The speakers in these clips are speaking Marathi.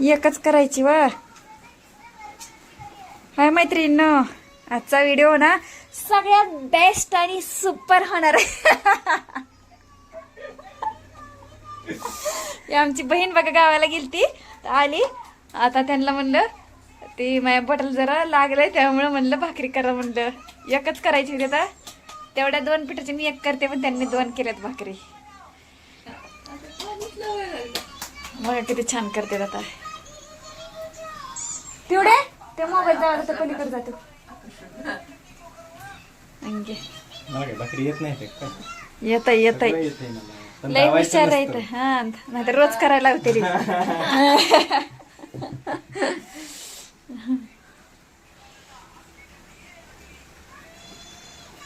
एकच करायची व. हाय मैत्रीण आजचा व्हिडिओ ना सगळ्यात बेस्ट आणि सुपर होणार आहे. आमची बहीण बघा गावाला गेलती तर आली. आता त्यांना म्हणलं ती माझ्या बटल जरा लागलंय त्यामुळं म्हणलं भाकरी करा म्हणलं. एकच करायची होती आता. तेवढ्या दोन पिठाची मी एक करते पण त्यांनी दोन केल्यात भाकरी. बघा किती छान करते आता. तेवढे ते मोबाईल जवळ तर पलीकडे जातो अंगे मला काय भाकरी येत नाही ते काय? येत येत सगळं येतंय मला. पण लय लावायचं हुशार आहे नसतं. इथं. हा नाहीतर रोज करायला लावते रे.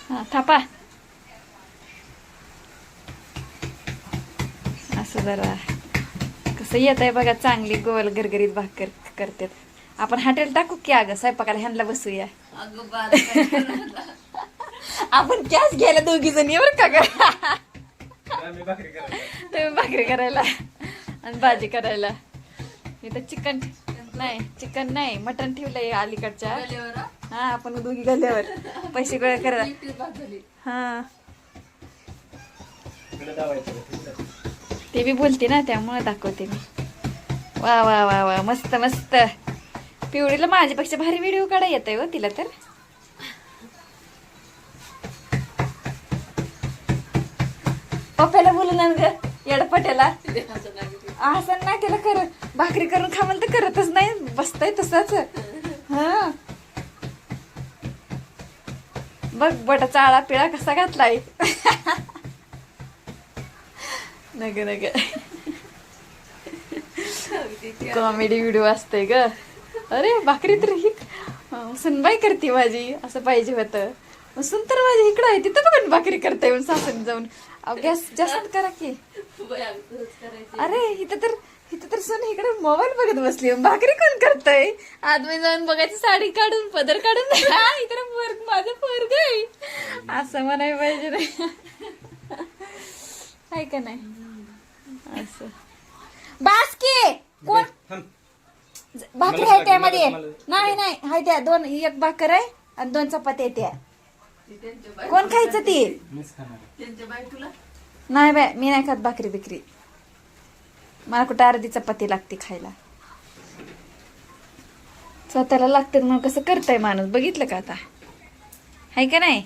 हा थापा असं जरा कसं येत आहे बघा चांगली गोल गरगरीत भाकर करतात आपण हॉटेल टाकू की अगं स्वयंपाकाला ह्यांना बसूया? आपण कॅश घ्यायला दोघी जणी बरं का गं? आम्ही भाकरी करायला. तुम्ही भाकरी करायला आणि भाजी करायला इथं चिकन नाही चिकन नाही मटन ठेवलंय अलीकडच्या हा? हा आपण दोघी गल्ल्यावर पैसे गोळा करा. हा. ते बी बोलते ना त्यामुळे दाखवते मी वा वा वा वा मस्त मस्त पिवळीला माझ्यापेक्षा भारी व्हिडिओ काढा येत आहे हो तिला तर. पप्प्याला बोलू ना ग येडपट्याला. असं नाही केलं कर भाकरी करून खा म्हणलं तर करतच नाही. बसताय तसाच. हा. बघ बटाचा आळा पिळा कसा घातलाय. नग नग. कॉमेडी व्हिडिओ असते ग. अरे भाकरी तर ही सुनबाई करते माझी असं पाहिजे होतं. सुन तर माझी इकडं आहे तिथं बघून भाकरी करता येऊन सासून जाऊन. अहो, गॅस जास्त करा की. अरे इथं तर इथं तर सोन इकडे मोबाईल बघत बसली भाकरी कोण करतय? आदमी जाऊन बघायची साडी काढून पदर काढून. हा, इकडे पोर माझं पोरग आहे. असं म्हणायला पाहिजे नाही आहे का नाही? असं बासकी! कोण. भाकरी आहे त्यामध्ये. नाही नाही. हाय त्या दोन एक भाकर आहे आणि दोन चपात्या आहेत त्या. ती त्यांच्या बाई- कोण खायचं ती? मीच खाणार आहे. त्यांच्या बाई तुला? नाही बाय मी नाही खात भाकरी बिकरी. मला कुठं अर्धी चपाती लागते खायला. स्वतःला लागते मग कसं करताय माणूस? बघितलं का आता? हाय का नाही.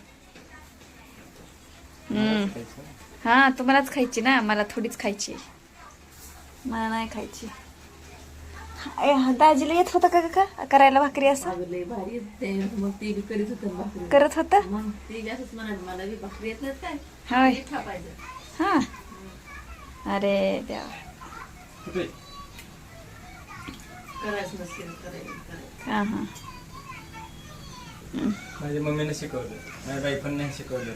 हा तुम्हालाच खायची ना? मला थोडीच खायची मला नाही खायची. दाजीला येत होता का का? करायला भाकरी असं? अगं लय भारी ते मग ती बी करीत होतं ना भाकरी. करत होता? मग ती बी असंच म्हणाली मला बी भाकरी येत नाहीत काय? होय. ते थापायचं. हा. अरे देवा. कुठे? करायचं नसेल करायचं करायचं. हा हा. माझ्या मम्मीने शिकवलं. माझ्या बाई पण नाही शिकवलं.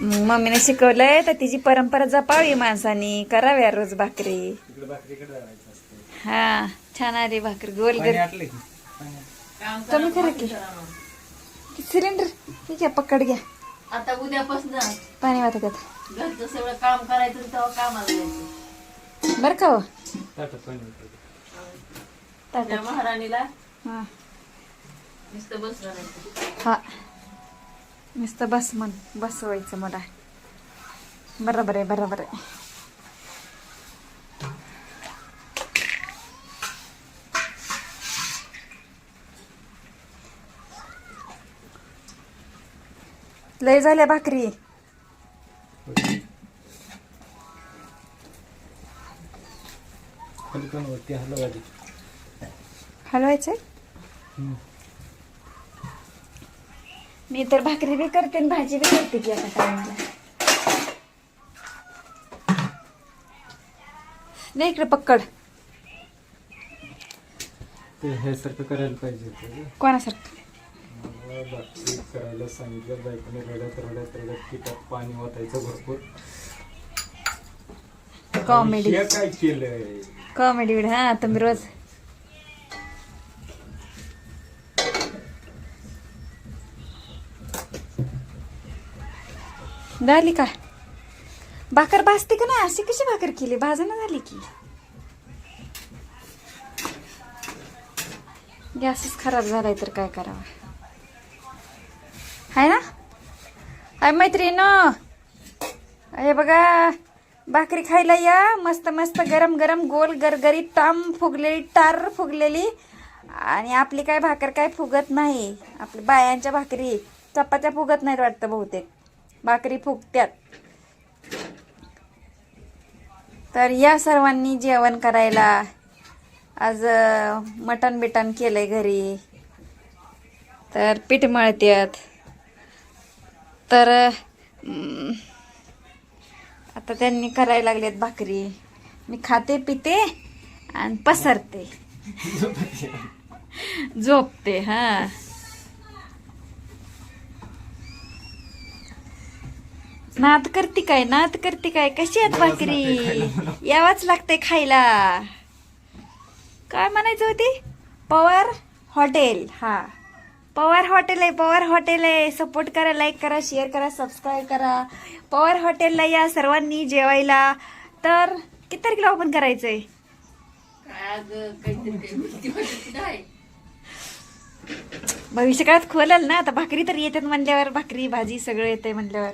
मम्मीने शिकवलंय तर तिची परंपरा जपावी माणसानी. कराव्या रोज भाकरी. हा छान आली भाकरी गोल. काम करा, की. सिलेंडर ठीक आहे पकड घ्या. आता उद्यापासून पाणी वाटत. घरचं सगळं काम करायचं तेव्हा कामाला जायचं. बरं का हो. महाराणीला हा. नुसतं हा. नुसतं बस म्हण बसवायचं मला बरोबर आहे बरोबर आहे लय झाल्या भाकरी हलवायचंय. मी तर भाकरी बी करते आणि भाजी बी करते की आता टायमाला. नाही इकडे पक्कड ते हे सारखं करायला पाहिजे. कोणासारखं? करायला सांगितलं बायकोने रडत रडत रडत पिठात पाणी ओतायचं भरपूर. कॉमेडी काय केलंय? कॉमेडी हा तुम्ही रोज झाली का भाकर भाजते का नाही? अशी कशी भाकर केली? भाजना झाली की. गॅसच खराब झालाय तर काय करावं? आहे ना? आय मैत्रीण अय बघा भाकरी खायला या. मस्त मस्त गरम गरम गोल गरगरीत ताम फुगलेली टार फुगलेली. आणि आपली काय भाकर काय फुगत नाही. आपली बायांच्या भाकरी चपात्या फुगत नाहीत वाटतं बहुतेक. भाकरी फुगत्यात. तर या सर्वांनी जेवण करायला आज मटण बिटन केलंय घरी. तर पीठ मळत्यात. तर आता त्यांनी करायला लागलेत भाकरी. मी खाते पिते आणि पसरते. झोपते हा. नात करते काय नात करते काय? कशी आहेत भाकरी? यावाच लागते खायला. काय म्हणायचं होती? पवार हॉटेल हा. पवार हॉटेल आहे पवार हॉटेल आहे. सपोर्ट करा लाईक करा शेअर करा सबस्क्राईब करा. पवार हॉटेलला या सर्वांनी जेवायला. तर किती तारखेला ओपन वाटत नाही. भविष्यकाळात खोलल ना? आता भाकरी तर येतात म्हणल्यावर भाकरी भाजी सगळं येते म्हणल्यावर.